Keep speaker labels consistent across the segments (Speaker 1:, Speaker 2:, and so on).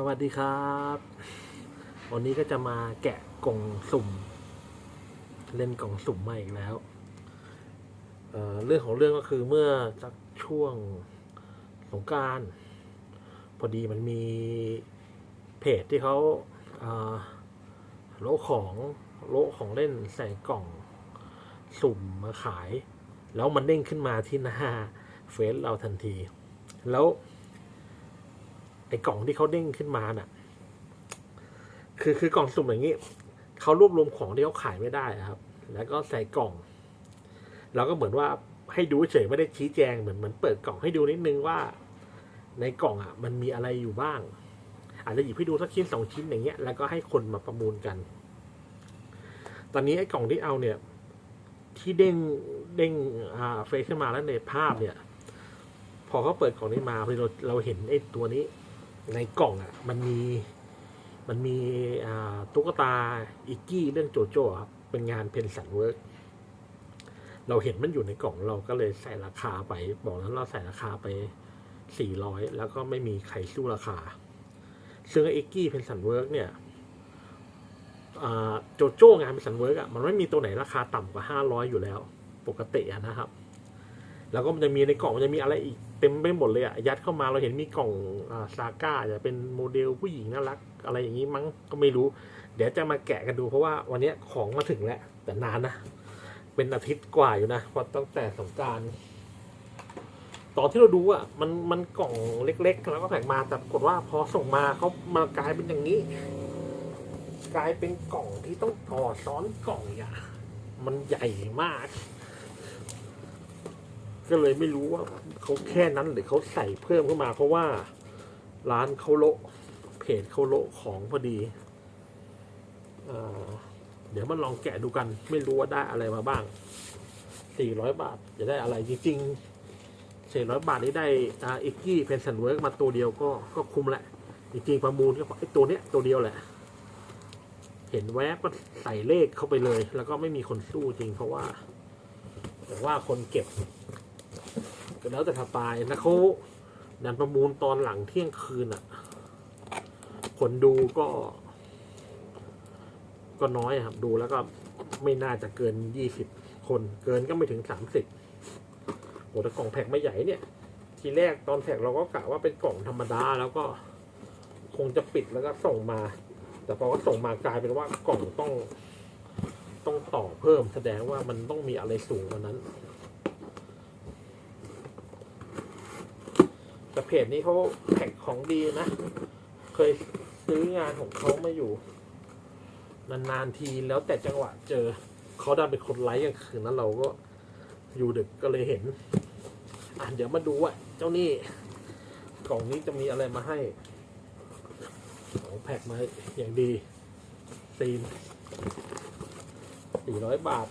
Speaker 1: สวัสดีครับ วันนี้ก็จะมาแกะกล่องสุ่ม เล่นกล่องสุ่มมาอีกแล้วเเรื่องของเรื่องก็คือเมื่อสักช่วงสงการพอดีมันมีเพจที่เขาเอ่อโลของโลของเล่นใส่กล่องสุ่มมาขาย แล้วมันเด้งขึ้นมาที่หน้าเฟซเราทันที แล้ว ไอ้กล่องที่เขาเด้งขึ้นมาน่ะ คือคือกล่องสุ่มอย่างนี้เขารวบรวมของที่เขาขายไม่ได้ครับ แล้วก็ใส่กล่อง เราก็เหมือนว่าให้ดูเฉยไม่ได้ชี้แจงเหมือนเหมือนเปิดกล่องให้ดูนิดนึงว่า ในกล่องอะ มันมีอะไรอยู่บ้าง อาจจะหยิบให้ดูสักชิ้นสองชิ้นอย่างเงี้ยแล้วก็ให้คนมาประมูลกัน ตอนนี้ไอ้กล่องที่เอาเนี่ย ที่เด้งเด้งอ่าเฟซขึ้นมาแล้วในภาพเนี่ย พอเขาเปิดกล่องนี้มาพอเราเราเห็นไอ้ตัวนี้ ในกล่องอะมันมีมันมีตุ๊กตาอิกกี้เรื่องโจโจ้ครับเป็นงานเพนสันเวิร์กเราเห็นมันอยู่ในกล่องเราก็เลยใส่ราคาไป บอกนั้นเราใส่ราคาไปสี่ร้อยแล้วก็ไม่มีใครสู้ราคา ซึ่งไอ้อิกกี้เพนสันเวิร์กเนี่ยโจโจ้งานเพนสันเวิร์กอะมันไม่มีตัวไหนราคาต่ำกว่าห้าร้อยอยู่แล้ว ปกติอะนะครับ แล้วก็มันจะมีในกล่องมันจะมีอะไรอีก เต็มไปหมดเลยอะยัดเข้ามาเราเห็นมีกล่องอาซาก้าจะเป็นโมเดลผู้หญิงน่ารัก อะไรอย่างนี้มั้งก็ไม่รู้ เดี๋ยวจะมาแกะกันดูเพราะว่าวันนี้ของมาถึงแล้วแต่นานนะ เป็นอาทิตย์กว่าอยู่นะเพราะตั้งแต่สงการตอนที่เราดูอะมันมันกล่องเล็ก ๆ แล้วก็แผกมาแต่ปรากฏว่าพอส่งมาเขามากลายเป็นอย่างนี้ กลายเป็นกล่องที่ต้องต่อซ้อนกล่องอย่ามันใหญ่มาก ก็เลยไม่รู้ว่า เขาแค่นั้นหรือเขาใส่เพิ่มเข้ามา เพราะว่าร้านเขาโละเพจเขาโละของพอดีเดี๋ยวมันลองแกะดูกัน ไม่รู้ว่าได้อะไรมาบ้าง 400 บาทจะได้อะไรจริงๆ400 บาทนี้ได้อิกกี้เพนสันเวิร์กมาตัวเดียวก็ก็คุ้มแหละ จริงๆประมูลก็ไอตัวเนี้ยตัวเดียวแหละ เห็นแวบก็ใส่เลขเข้าไปเลย แล้วก็ไม่มีคนสู้จริงเพราะว่า แต่ว่าคนเก็บ แล้วแต่สไตล์นะเขาดันประมูลตอนหลังเที่ยงคืนอะ คนดูก็ ก็น้อยครับ ดูแล้วก็ไม่น่าจะเกินยี่สิบคน เกินก็ไม่ถึงสามสิบโอ้แต่กล่องแพ็คไม่ใหญ่เนี่ย ทีแรกตอนแพ็คเราก็กะว่าเป็นกล่องธรรมดา แล้วก็คงจะปิดแล้วก็ส่งมา แต่พอก็ส่งมากลายเป็นว่ากล่องต้อง ต้องต่อเพิ่มแสดงว่ามันต้องมีอะไรสูงกว่านั้น แต่เพจนี้เขาแพ็คของดีนะ เคยซื้องานของเขามาอยู่ นานๆทีแล้วแต่จังหวะเจอเขาดันเป็นคนไลค์กลางคืนนั้นเราก็อยู่ดึกก็เลยเห็น อะเดี๋ยวมาดูว่าเจ้านี่กล่องนี้จะมีอะไรมาให้ของแพ็คมาอย่างดีซีนสี่ร้อยบาท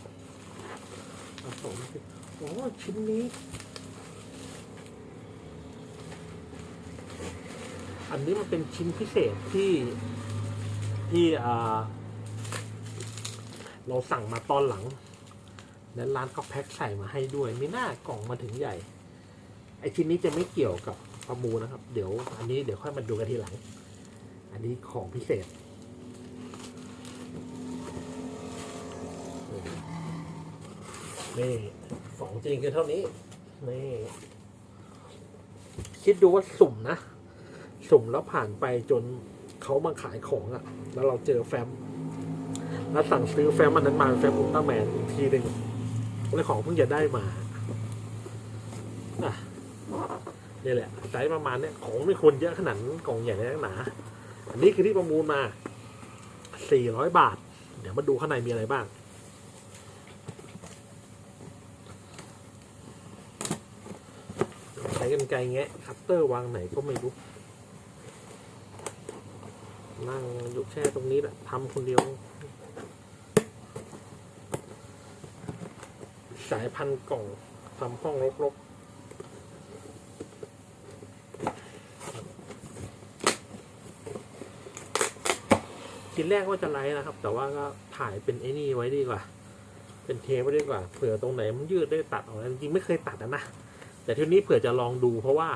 Speaker 1: อะสองโอ้ชิ้นนี้ อันนี้มันเป็นชิ้นพิเศษที่ที่เราสั่งมาตอนหลัง แล้วร้านเขาแพ็คใส่มาให้ด้วยไม่น่ากล่องมาถึงใหญ่ ไอชิ้นนี้จะไม่เกี่ยวกับประมูลนะครับ เดี๋ยว อันนี้เดี๋ยวค่อยมาดูกันทีหลัง อันนี้ของพิเศษนี่ของจริงคือเท่านี้นี่คิดดูว่าสุ่มนะ สุ่มแล้วผ่านไปจนเขามาขายของอะ่ะ แล้วเราเจอแฟ้มแล้วสั่งซื้อแฟ้มอันนั้นมาแฟ้มอุลตร้าแมนอีกทีหนึ่งแล้วของเพิ่งจะได้มาอะนี่แหละไซส์ประมาณเนี้ยของไม่ควรเยอะขนาดกล่องใหญ่นักหนา อันนี้คือที่ประมูลมา400บาท เดี๋ยวมาดูข้างในมีอะไรบ้าง ใช้กันไกลแงะคัตเตอร์วางไหนก็ไม่รู้ นั่งอยู่แค่ตรงนี้แหละทำคนเดียว สายพันกล่องทำห้องรกๆทีแรกว่าจะไลฟ์นะครับ แต่ว่าก็ถ่ายเป็นไอ้นี่ไว้ดีกว่า เป็นเทปไว้ดีกว่าเผื่อตรงไหนมันยืดได้ตัดออกจริงๆไม่เคยตัดอะนะแต่ทีนี้เผื่อจะลองดูเพราะว่า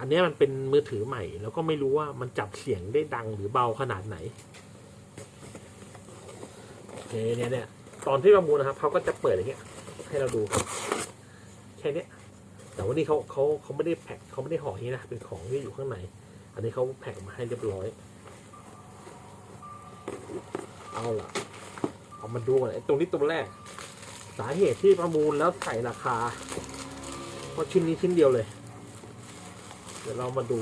Speaker 1: อันนี้มันเป็นมือถือใหม่ แล้วก็ไม่รู้ว่ามันจับเสียงได้ดังหรือเบาขนาดไหนโอเคเนี่ยเนี่ยตอนที่ประมูลนะครับเขาก็จะเปิดอย่างเงี้ย ให้เราดูแค่เนี้ยแต่ว่านี่เขาเขาเขาไม่ได้แพ็คเขาไม่ได้ห่ออย่างนี้นะเป็นของที่อยู่ข้างใน อันนี้เขาแพ็คมาให้เรียบร้อย เอาล่ะ เอามาดูกันไอ้ตรงนี้ตัวแรก สาเหตุที่ประมูลแล้วใส่ราคาเพราะชิ้นนี้ชิ้นเดียวเลย เดี๋ยวเรามาดู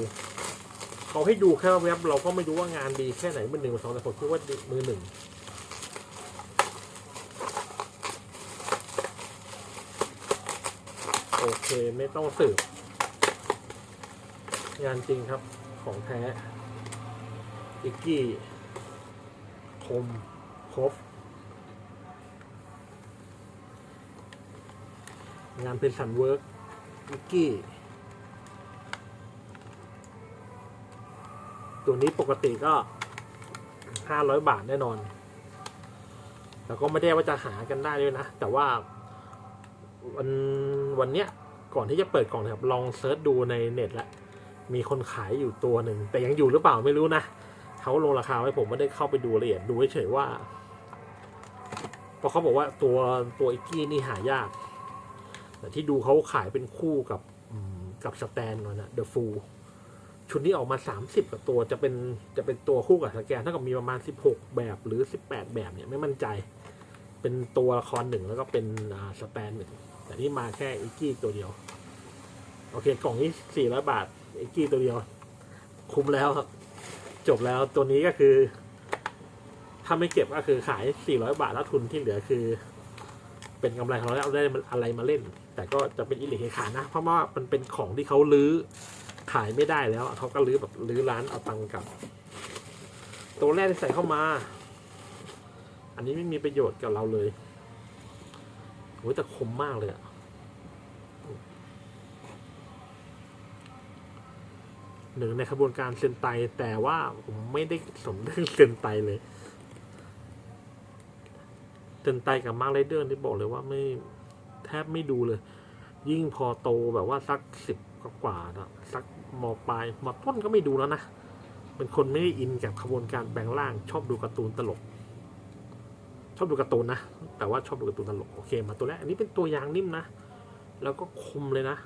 Speaker 1: เขาให้ดูแค่แว็บเราก็ไม่รู้ว่างานดีแค่ไหนมือหนึ่งมือสองแต่ผมคิดว่ามือหนึ่งโอเคไม่ต้องสืบ งานจริงครับของแท้อิกกี้คมครบงานเป็นสันเวิร์กอิกกี้ ตัวนี้ปกติก็ห้าร้อยบาทแน่นอน แล้วก็ไม่ได้ว่าจะหากันได้ด้วยนะ แต่ว่าวันวันเนี้ยก่อนที่จะเปิดกล่องนะครับ ลองเซิร์ชดูในเน็ตแล้วมีคนขายอยู่ตัวหนึ่ง แต่ยังอยู่หรือเปล่าไม่รู้นะเขาลงราคาไว้ผมไม่ได้เข้าไปดูละเอียดดูเฉยๆว่าเพราะเขาบอกว่าตัวตัวอิกกี้นี่หายาก แต่ที่ดูเขาขายเป็นคู่กับกับสแตนนั่นนะเดอะฟู ชุดนี้ออกมา 30กว่าตัวจะเป็นจะเป็นตัวคู่กับสแกนเท่ากับมีประมาณ 16 แบบหรือ 18 แบบเนี่ยไม่มั่นใจ เป็นตัวละครหนึ่งแล้วก็เป็นสแตนหนึ่งแต่นี่มาแค่อิกกี้ตัวเดียว โอเค กล่องนี้สี่ร้อยบาทอิกกี้ตัวเดียว คุ้มแล้วครับ จบแล้วตัวนี้ก็คือ ถ้าไม่เก็บก็คือขายสี่ร้อยบาทแล้วทุนที่เหลือคือ เป็นกำไรของเราแล้วได้อะไรมาเล่น แต่ก็จะเป็นอิเล็กขายนะ เพราะว่ามันเป็นของที่เขาลื้อ ขายไม่ได้แล้วเขาก็ลื้อแบบลื้อร้านเอาตังค์กลับ ตัวแรกที่ใส่เข้ามา อันนี้ไม่มีประโยชน์กับเราเลยโอ้ยแต่คมมากเลยอะหนึ่งในขบวนการเซนไตแต่ว่าผมไม่ได้สนเรื่องเซนไตเลยเซนไตกับมาร์ไรเดอร์นี่บอกเลยว่าไม่แทบไม่ดูเลย ยิ่งพอโตแบบว่าสักสิบกว่าๆนะสัก มปลายมต้นก็ไม่ดูแล้วนะเป็นคนไม่ได้อินกับขบวนการแปลงร่าง ชอบดูการ์ตูนตลก ชอบดูการ์ตูนนะแต่ว่าชอบดูการ์ตูนตลกโอเค มาตัวแรกอันนี้เป็นตัวยางนิ่มนะแล้วก็คมเลยนะ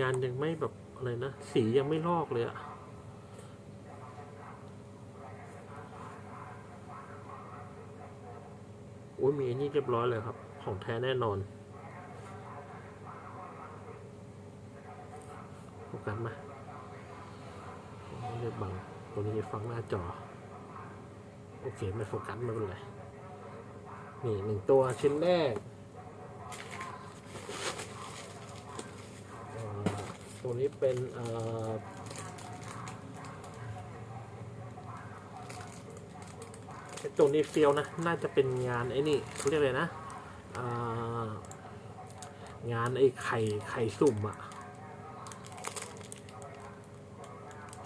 Speaker 1: งานยังไม่แบบอะไรนะสียังไม่ลอกเลยอะโอ้ยมีอันนี้เรียบร้อยเลยครับ ของแท้แน่นอน โฟกัสมาไม่ได้บังตัวนี้ฟังหน้าจอ โอเคไม่โฟกัสไม่เป็นไรนี่หนึ่งตัวชิ้นแรก ตัวนี้เป็นเออไอตัวนี้เฟียวนะ น่าจะเป็นงานไอ้นี่เขาเรียกอะไรนะงานไอ้ไข่ไข่สุ่มอะ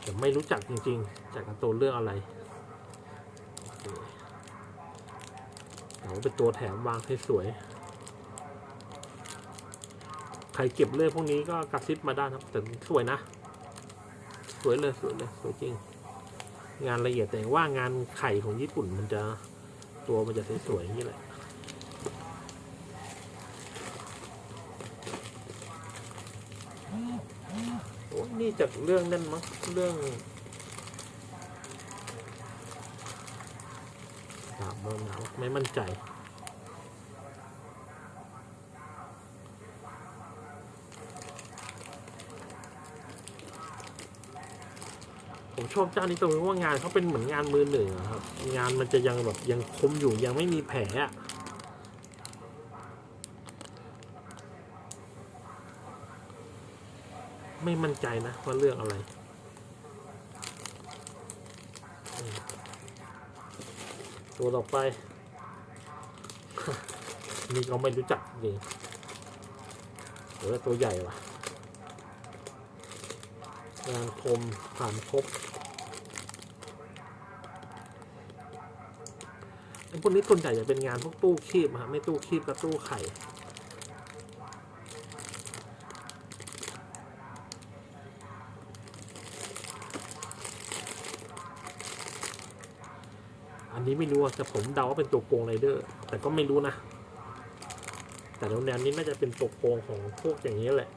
Speaker 1: แต่ไม่รู้จักจริงๆ จากการ์ตูนเรื่องอะไรเอาเป็นตัวแถมวางให้สวย ใครเก็บเรื่องพวกนี้ก็กระซิบมาได้ครับแต่สวยนะ สวยเลยสวยเลยสวยจริง งานละเอียดแต่ว่างานไข่ของญี่ปุ่นมันจะตัวมันจะสวยๆอย่างนี้แหละ โอ้ยนี่จาก เรื่องนั่นมั้งเรื่องดาบเร์หนาวไม่มั่นใจผมชอบเจ้านี้ตรงที่ว่างานเขาเป็นเหมือนงานมือหนึ่งครับ งานมันจะยังแบบยังคมอยู่ยังไม่มีแผลอะ ไม่มั่นใจนะว่าเรื่องอะไร ตัวต่อไป นี่ก็ไม่รู้จักจริงเออตัวใหญ่ว่ะงานคมผ่านครบไอ้พวกนี้ส่วนใหญ่จะเป็นงานพวกตู้คีบอะไม่ตู้คีบกับตู้ไข่ นี้ไม่รู้แต่ผมเดาว่าเป็นตัวโกงไรเดอร์ แต่ก็ไม่รู้นะ แต่แนวนี้น่าจะเป็นตัวโกงของพวกอย่างนี้แหละ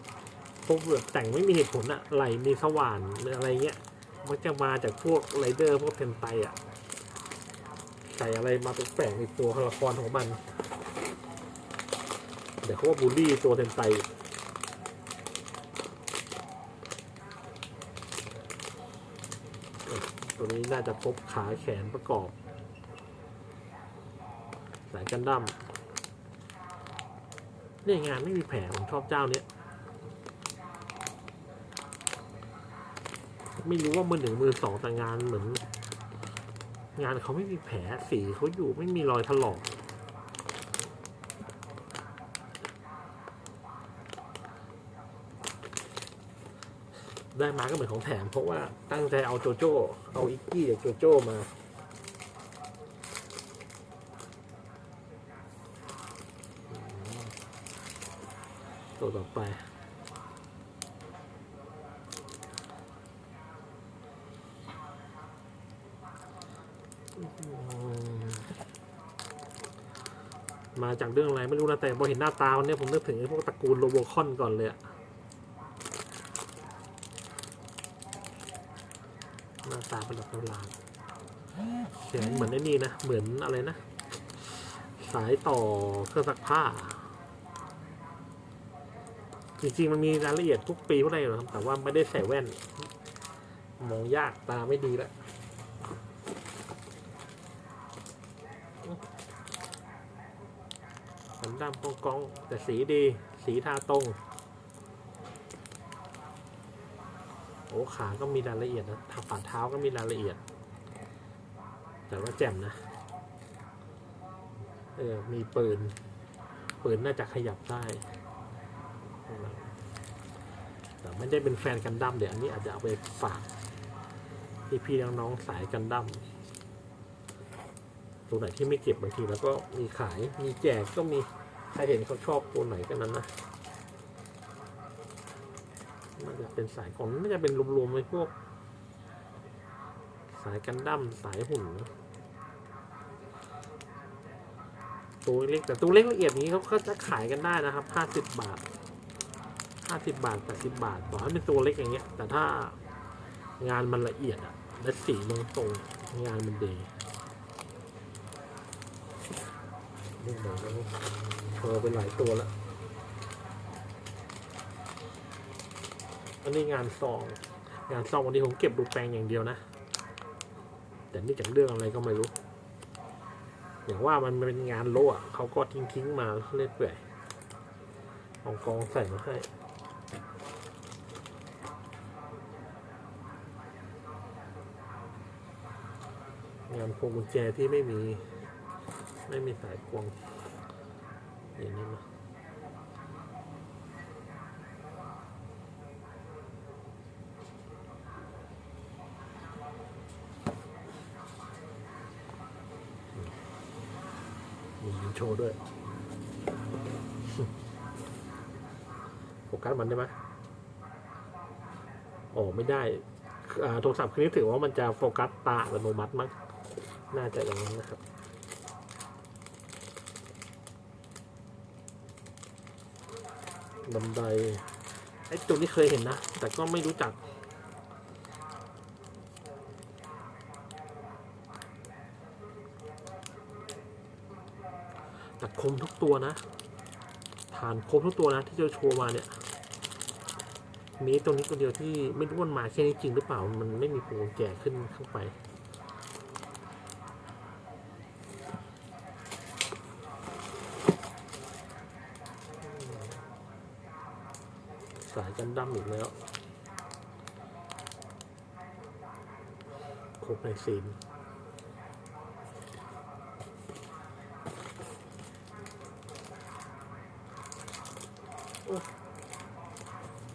Speaker 1: พวกแบบแต่งไม่มีเหตุผลอะไหลมีสว่านอะไรเงี้ย มันจะมาจากพวกไรเดอร์พวกเทนไตอะใส่อะไรมาเป็นแฝงในตัวละครของมัน เดี๋ยวเขาว่าบูลลี่ตัวเทนไตตัวนี้น่าจะพบขาแขนประกอบ กันดั้มเนี่ยงานไม่มีแผลผมชอบเจ้าเนี้ยไม่รู้ว่ามือหนึ่งมือสองแต่งานเหมือน งานเขาไม่มีแผลสีเขาอยู่ไม่มีรอยถลอกได้มาก็เหมือนของแถมเพราะว่าตั้งใจเอาโจโจ้ เอาอิกกี้กับโจโจ้มา ตัวต่อไป มาจากเรื่องอะไรไม่รู้นะแต่พอเห็นหน้าตาวันนี้ผมนึกถึงพวกตระกูลโรโบคอนก่อนเลยอะหน้าตาเป็นแบบประหลาดแขนเหมือนไอ้นี่นะ เหมือนอะไรนะ สายต่อเครื่องซักผ้า จริงๆมันมีรายละเอียดทุกปีทุกอะไรอยู่นะครับแต่ว่าไม่ได้ใส่แว่น มองยากตาไม่ดีแล้วสันดำกองกองๆแต่สีดี สีทาตรง โอ้ขาก็มีรายละเอียดนะทาฝ่าเท้าก็มีรายละเอียด แต่ว่าแจ่มนะ เออ มีปืน ปืนน่าจะขยับได้ แต่ไม่ได้เป็นแฟนกันดั้มเดี๋ยวอันนี้อาจจะเอาไปฝากพี่พี่น้องๆสายกันดั้มตัวไหนที่ไม่เก็บบางทีแล้วก็มีขายมีแจกก็มีใครเห็นเขาชอบตัวไหนกันนั้นนะน่าจะเป็นสายของน่าจะเป็นรวมๆไปพวก สายกันดั้มสายหุ่นนะตัวเล็กแต่ตัวเล็กละเอียดนี้เขาก็จะขายกันได้นะครับห้าสิบบาท ห้าสิบบาทแปดสิบบาท ต่อให้เป็นตัวเล็กอย่างเงี้ย แต่ถ้างานมันละเอียดอะและสีมันตรงงานมันดีนี่เหมือนกันโชว์ไปหลายตัวแล้วอันนี้งานซอง งานซองวันนี้ผมเก็บดูปแปลงอย่างเดียวนะ แต่นี่จากเรื่องอะไรก็ไม่รู้ อย่างว่ามันเป็นงานโลอะเขาก็ทิ้งทิ้งมาเรื่อยเปื่อยกองกองใส่มาให้ งานพวงกุญแจที่ไม่มีไม่มีสายพวงอย่างนี้นะมีโชว์ด้วยโฟกัสมันได้ไหมโอ้ไม่ได้โทรศัพท์เครื่องนี้ถือว่ามันจะโฟกัสตาอัตโนมัติมั้ง น่าจะอย่างนั้นนะครับ บันไดไอ้ตัวนี้เคยเห็นนะ แต่ก็ไม่รู้จักแต่คมทุกตัวนะ ฐานคมทุกตัวนะ ที่จะโชว์มาเนี่ยมีตัวนี้ตัวเดียวที่ไม่รู้ว่ามันมาแค่นี้จริงหรือเปล่า มันไม่มีพวงแจขึ้นข้างไป สายกันดั้มอีกแล้ว็นซีน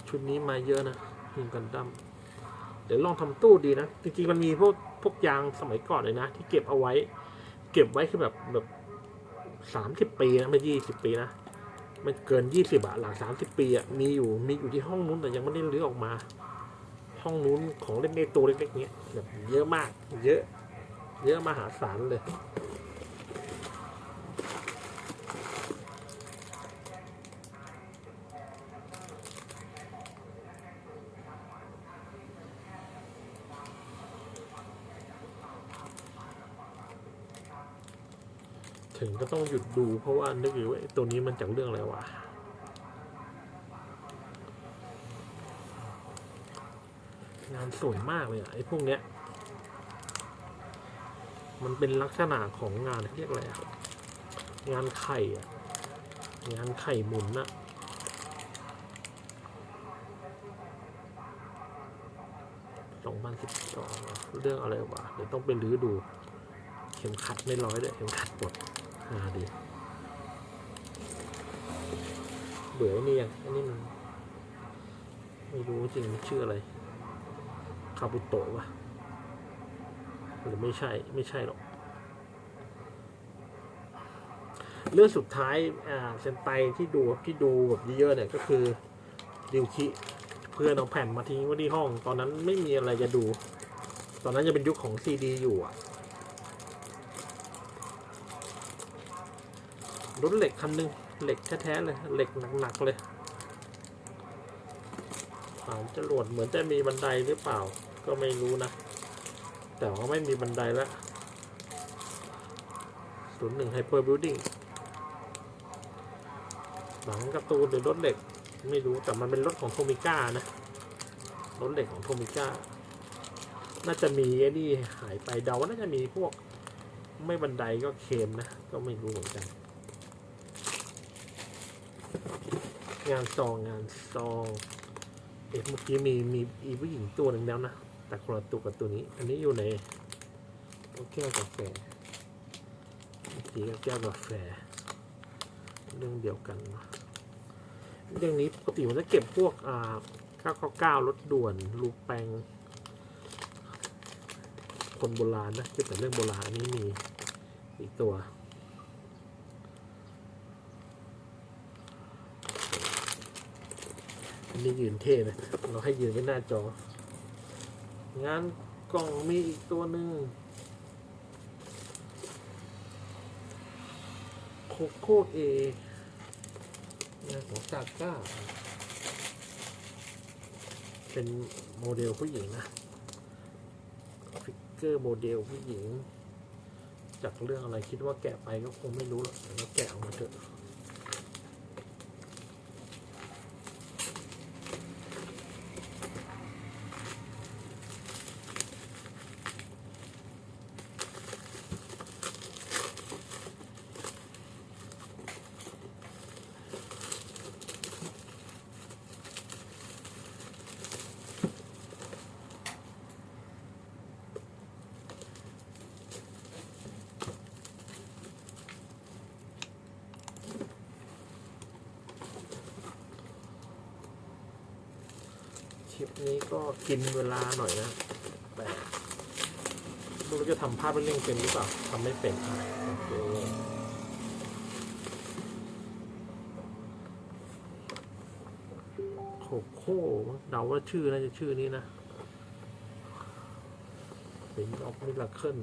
Speaker 1: ชุดนี้มาเยอะนะทีมกันดั้มเดี๋ยวลองทำตู้ดีนะ จริงๆมันมีพวกพวกยางสมัยก่อนเลยนะ ที่เก็บเอาไว้ เก็บไว้คือแบบแบบสามสิบปีนะไม่ยี่สิบปีนะ มันเกินยี่สิบอะหลังสามสิบปีอะมีอยู่มีอยู่ที่ห้องนู้นแต่ยังไม่ได้รื้อออกมา ห้องนู้นของเล่นในตัวเล็กๆเนี้ยแบบเยอะมาก เยอะ เยอะมหาศาลเลยถึงก็ต้องหยุดดูเพราะว่านึกอยู่ว่าตัวนี้มันจากเรื่องอะไรวะ งานสวยมากเลยอะไอ้พวกเนี้ย มันเป็นลักษณะของงานเรียกอะไรอะงานไข่อะงานไข่หมุนอะสองพันสิบสองเรื่องอะไรวะเดี๋ยวต้องไปรื้อดู เข็มขัดไม่ร้อยเลยเข็มขัดปลดหาดีเบื่อไอ้นี่ยังไอ้นี่มันไม่รู้จริงชื่ออะไร คาบุโตะวะหรือไม่ใช่ไม่ใช่หรอก เรื่องสุดท้ายอ่าเซนไตที่ดูที่ดูแบบเยอะๆเนี่ยก็คือริวคิเพื่อนเอาแผ่นมาทิ้งไว้ที่ห้อง ตอนนั้นไม่มีอะไรจะดู ตอนนั้นยังเป็นยุคของซีดีอยู่อะรถเหล็กคันหนึงเหล็กแท้ๆเลยเหล็กหนักๆเลยฐานจรวดเหมือนจะมีบันไดหรือเปล่า ก็ไม่รู้นะ แต่ว่าไม่มีบันไดแล้วศูนย์หนึ่งไฮเปอร์บิลดิ้งหลังกร์ตูนหรือรถเหล็ก ไม่รู้แต่มันเป็นรถของโทมิก้านะ รถเหล็กของโทมิก้า น่าจะมีไอ้นี่หายไปเดาว่าน่าจะมีพวก ไม่บันไดก็เคมนะ ก็ไม่รู้เหมือนกัน งานซองงานซอง เอ๊ะเมื่อกี้มีมีอีผู้หญิงตัวหนึ่งแล้วนะ แต่คนละตัวกับตัวนี้ อันนี้อยู่ในแก้วกาแฟเมื่อกี้ก็แก้วกาแฟ เรื่องเดียวกันนะเรื่องนี้ปกติมันจะเก็บพวกอ่า999รถด่วนลูกแปงคนโบราณนะเก็บแต่เรื่องโบราณอันนี้มีอีกตัวอันนี้ยืนเท่นะเราให้ยืนไว้หน้าจอ งานกล่องมีอีกตัวหนึ่งโคโค่เองานของซาก้า เป็นโมเดลผู้หญิงนะ ฟิกเกอร์โมเดลผู้หญิง จากเรื่องอะไรคิดว่าแกะไปก็คงไม่รู้หรอกแต่ก็แกะออกมาเถอะ ลิปนี้ก็กินเวลาหน่อยนะ แต่ไม่รู้จะทำภาพเร่งเป็นหรือเปล่าทำไม่เป็นโอเคโคโค่เดาว่าชื่อน่าจะชื่อนี้นะเป็นออฟมิลเคิล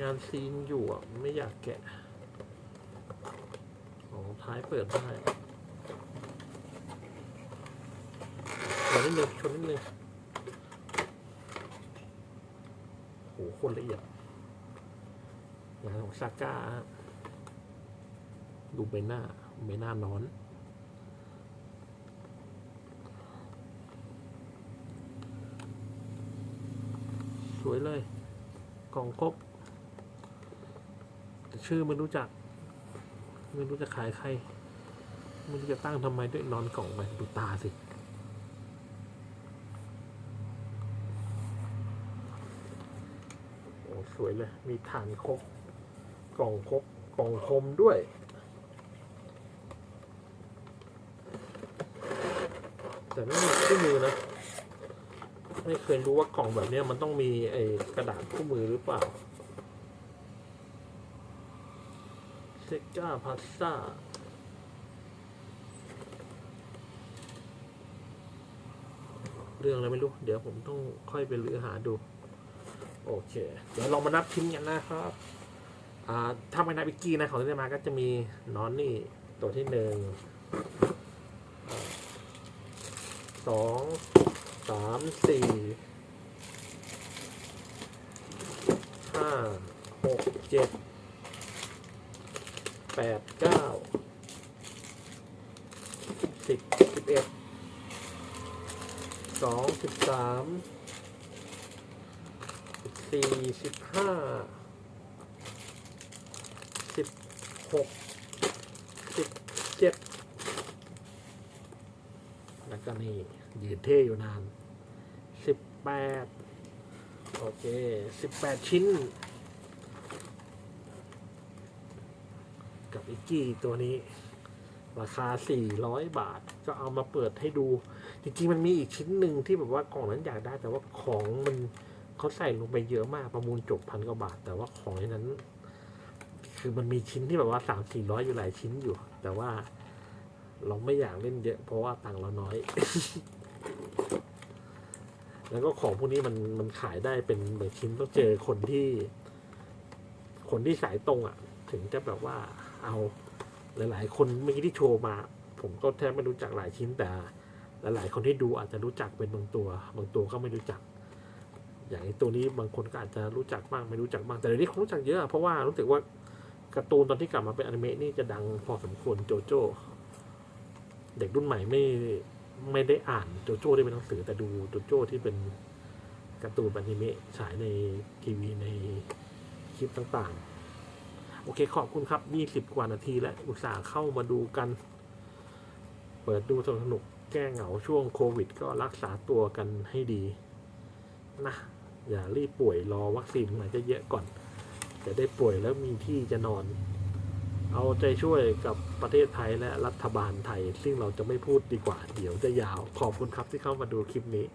Speaker 1: งานซีนอยู่อะ ไม่อยากแกะ ขอ๋อท้ายเปิดได้ นิดนึงชนนิดนึงโหโคนละเอียดงานของซาก้าดูใบหน้าใบหน้านอนสวยเลยกล่องครบแต่ชื่อไม่รู้จัก ไม่รู้จะขายใคร ไม่รู้จะตั้งทำไมด้วยนอนกล่องไปดูตาสิ โอ้ สวยเลย มีฐานครบกล่องครบกล่องคมด้วย แต่ไม่มีคู่มือนะ ไม่เคยรู้ว่ากล่องแบบนี้มันต้องมีไอ้กระดาษคู่มือหรือเปล่าเซก้าพาสต้าเรื่องอะไรไม่รู้ เดี๋ยวผมต้องค่อยไปเลือหาดู โอเค เดี๋ยวเรามานับชิ้นกันนะครับถ้าไม่นับวิกกี้นะของที่ได้มาก็จะมีนอนนี่ตัวที่หนึ่งสองสามสี่ห้าหกเจ็ดแปดเก้าสิบสิบเอ็ดสองสิบสามสิบสี่สิบห้าสิบหกสิบเจ็ดแล้วก็นี่ยืนเท่อยู่นานสิบแปดโอเคสิบ แปดชิ้น กับอิกกี้ตัวนี้ ราคา400บาท ก็เอามาเปิดให้ดู จริงๆมันมีอีกชิ้นหนึ่งที่แบบว่ากล่องนั้นอยากได้ แต่ว่าของมันเขาใส่ลงไปเยอะมากประมูลจบพันกว่าบาท แต่ว่าของในนั้น คือมันมีชิ้นที่แบบว่าสามสี่ร้อยอยู่หลายชิ้นอยู่ แต่ว่าเราไม่อยากเล่นเยอะ เพราะว่าตังค์เราน้อย แล้วก็ของพวกนี้มันมันขายได้เป็นบางชิ้นต้องเจอคนที่ คนที่สายตรงอะ ถึงจะแบบว่าเอาหลาย ๆ คนเมื่อกี้ที่โชว์มา ผมก็แทบไม่รู้จักหลายชิ้นแต่ หลาย ๆ คนที่ดูอาจจะรู้จักเป็นบางตัว บางตัวก็ไม่รู้จัก อย่างตัวนี้บางคนก็อาจจะรู้จักบ้างไม่รู้จักบ้างแต่เดี๋ยวนี้เขารู้จักเยอะเพราะว่ารู้สึกว่าการ์ตูนตอนที่กลับมาเป็นอนิเมะนี่จะดังพอสมควรโจโจ้เด็กรุ่นใหม่ไม่ ไม่ได้อ่านโจโจ้ที่เป็นหนังสือแต่ดูโจโจ้ที่เป็นการ์ตูนอนิเมะฉายในทีวีในคลิปต่างๆ โอเคขอบคุณครับ20กว่านาทีแล้วอุตส่าห์เข้ามาดูกัน เปิดดูสนุกสนุกแก้เหงาช่วงโควิด ก็รักษาตัวกันให้ดีนะอย่ารีบป่วยรอวัคซีนมาจะเยอะๆก่อน จะได้ป่วยแล้วมีที่จะนอน เอาใจช่วยกับประเทศไทยและรัฐบาลไทย ซึ่งเราจะไม่พูดดีกว่า เดี๋ยวจะยาว ขอบคุณครับที่เข้ามาดูคลิปนี้